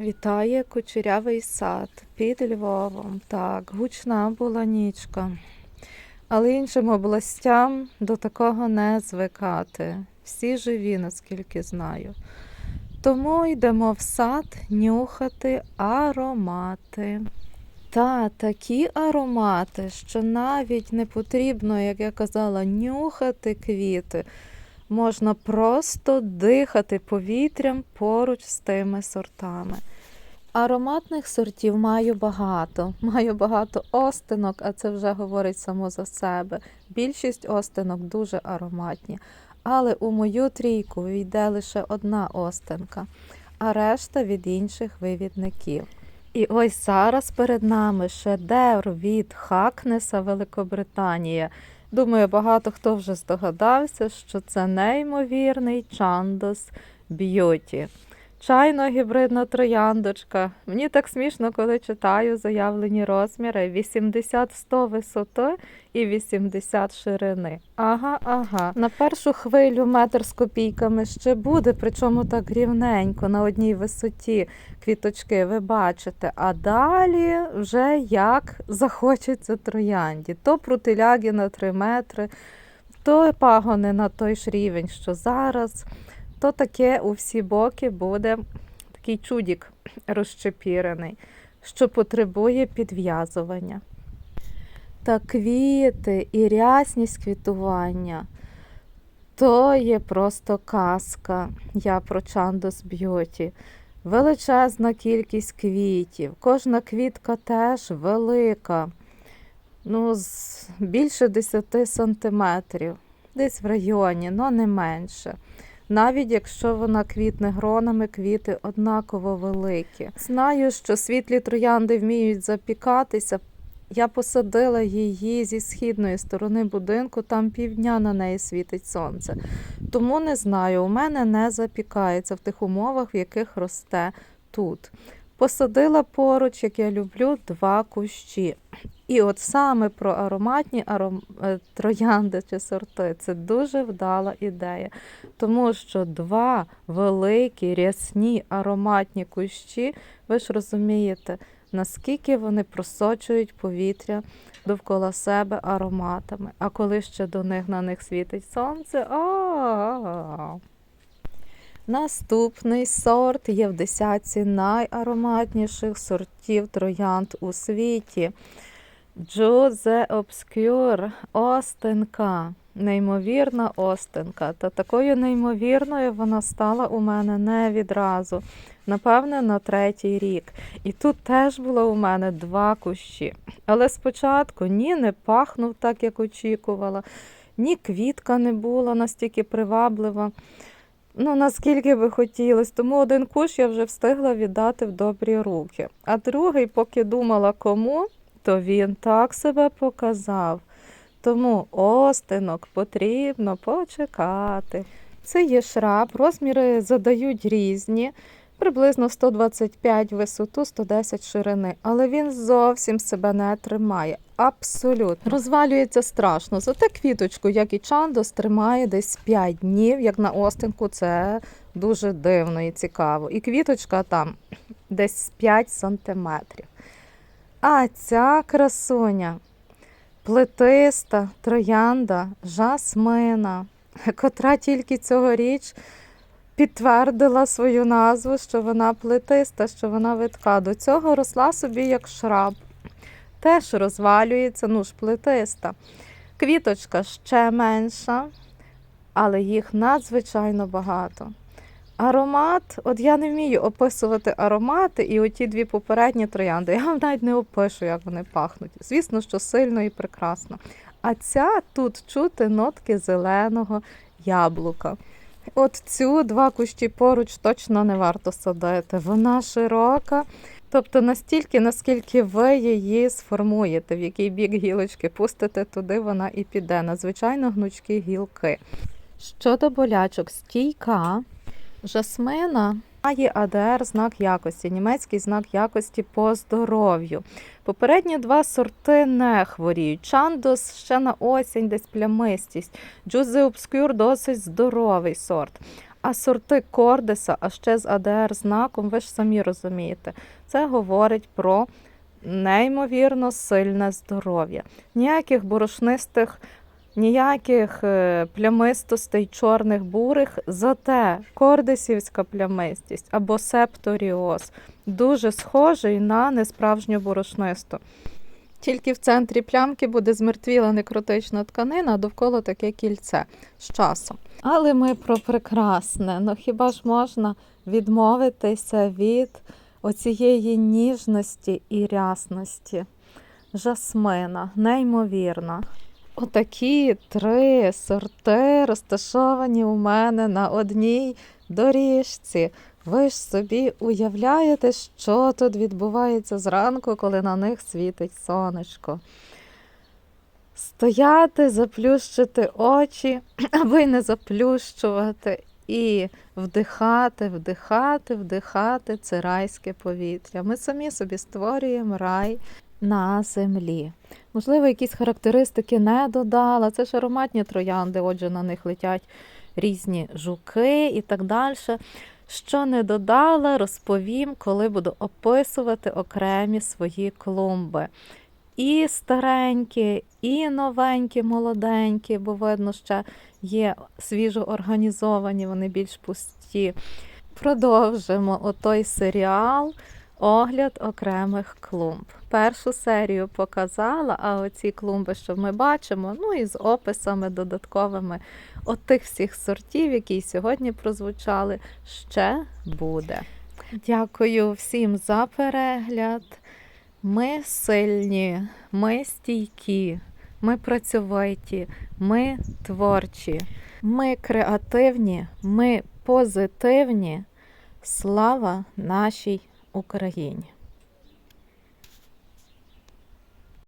Вітає кучерявий сад під Львовом. Так, гучна була нічка. Але іншим областям до такого не звикати. Всі живі, наскільки знаю. Тому йдемо в сад нюхати аромати. Та такі аромати, що навіть не потрібно, як я казала, нюхати квіти. Можна просто дихати повітрям поруч з тими сортами. Ароматних сортів маю багато. Маю багато остинок, а це вже говорить само за себе. Більшість остинок дуже ароматні. Але у мою трійку війде лише одна остинка, а решта від інших вивідників. І ось зараз перед нами шедевр від Хакнеса Великобританія. Думаю, багато хто вже здогадався, що це неймовірний Чандос Б'юті. Чайно-гібридна трояндочка. Мені так смішно, коли читаю заявлені розміри 80-100 висоти і 80 ширини. Ага, ага. На першу хвилю метр з копійками ще буде, причому так рівненько на одній висоті квіточки ви бачите. А далі вже як захочеться троянді. То прутиляги на 3 метри, то пагони на той ж рівень, що зараз то таке у всі боки буде такий чудік розчепірений, що потребує підв'язування. Та квіти і рясність квітування то є просто казка. Я про Чандос Б'юті. Величезна кількість квітів. Кожна квітка теж велика. Ну, з більше 10 сантиметрів. Десь в районі, але не менше навіть якщо вона квітне гронами, квіти однаково великі. Знаю, що світлі троянди вміють запікатися. Я посадила її зі східної сторони будинку, там півдня на неї світить сонце. Тому не знаю, у мене не запікається в тих умовах, в яких росте тут. Посадила поруч, як я люблю, два кущі. І от саме про ароматні аром... е, троянди чи сорти це дуже вдала ідея, тому що два великі рясні ароматні кущі, ви ж розумієте, наскільки вони просочують повітря довкола себе ароматами. А коли ще до них на них світить сонце, а Наступний сорт є в десятці найароматніших сортів троянд у світі. Джузе Обскюр, Остинка. Неймовірна остинка. Та такою неймовірною вона стала у мене не відразу. Напевне, на третій рік. І тут теж було у мене два кущі. Але спочатку ні не пахнув так, як очікувала, ні квітка не була настільки приваблива. Ну, наскільки би хотілося. Тому один куш я вже встигла віддати в добрі руки. А другий, поки думала кому, то він так себе показав. Тому остинок потрібно почекати. Це є шраб, розміри задають різні, приблизно 125 висоту, 110 ширини, але він зовсім себе не тримає. Абсолютно. Розвалюється страшно. Зате квіточку, як і чандос, тримає десь 5 днів, як на остинку, це дуже дивно і цікаво. І квіточка там десь 5 сантиметрів. А ця красуня плетиста троянда жасмина, котра тільки цьогоріч підтвердила свою назву, що вона плетиста, що вона витка. До цього росла собі як шраб. Теж розвалюється, ну ж плетиста. Квіточка ще менша, але їх надзвичайно багато. Аромат, от я не вмію описувати аромати, і оті дві попередні троянди, я вам навіть не опишу, як вони пахнуть. Звісно, що сильно і прекрасно. А ця тут чути нотки зеленого яблука. От цю два кущі поруч точно не варто садити. Вона широка, тобто настільки, наскільки ви її сформуєте, в який бік гілочки пустите, туди вона і піде. Надзвичайно гнучкі гілки. Щодо болячок, стійка. Жасмина має АДР знак якості, німецький знак якості по здоров'ю. Попередні два сорти не хворіють. Чандос ще на осінь, десь плямистість. Джузе Обскюр досить здоровий сорт. А сорти кордиса, а ще з АДР знаком, ви ж самі розумієте, це говорить про неймовірно сильне здоров'я. Ніяких борошнистих, ніяких е, плямистостей, чорних, бурих, зате кордисівська плямистість або септоріоз дуже схожий на несправжню борошнисту. Тільки в центрі плямки буде змертвіла некротична тканина, довкола таке кільце з часом. Але ми про прекрасне. Ну хіба ж можна відмовитися від оцієї ніжності і рясності? Жасмина, неймовірна. Отакі три сорти розташовані у мене на одній доріжці. Ви ж собі уявляєте, що тут відбувається зранку, коли на них світить сонечко. Стояти, заплющити очі, аби не заплющувати, і вдихати, вдихати, вдихати це райське повітря. Ми самі собі створюємо рай на землі. Можливо, якісь характеристики не додала. Це ж ароматні троянди, отже, на них летять різні жуки і так далі. Що не додала, розповім, коли буду описувати окремі свої клумби. І старенькі, і новенькі, молоденькі, бо видно, ще є свіжо організовані, вони більш пусті. Продовжимо отой серіал Огляд окремих клумб. Першу серію показала, а оці клумби, що ми бачимо, ну і з описами додатковими от тих всіх сортів, які сьогодні прозвучали, ще буде. Дякую всім за перегляд. Ми сильні, ми стійкі, ми працьовиті, ми творчі, ми креативні, ми позитивні. Слава нашій Україні!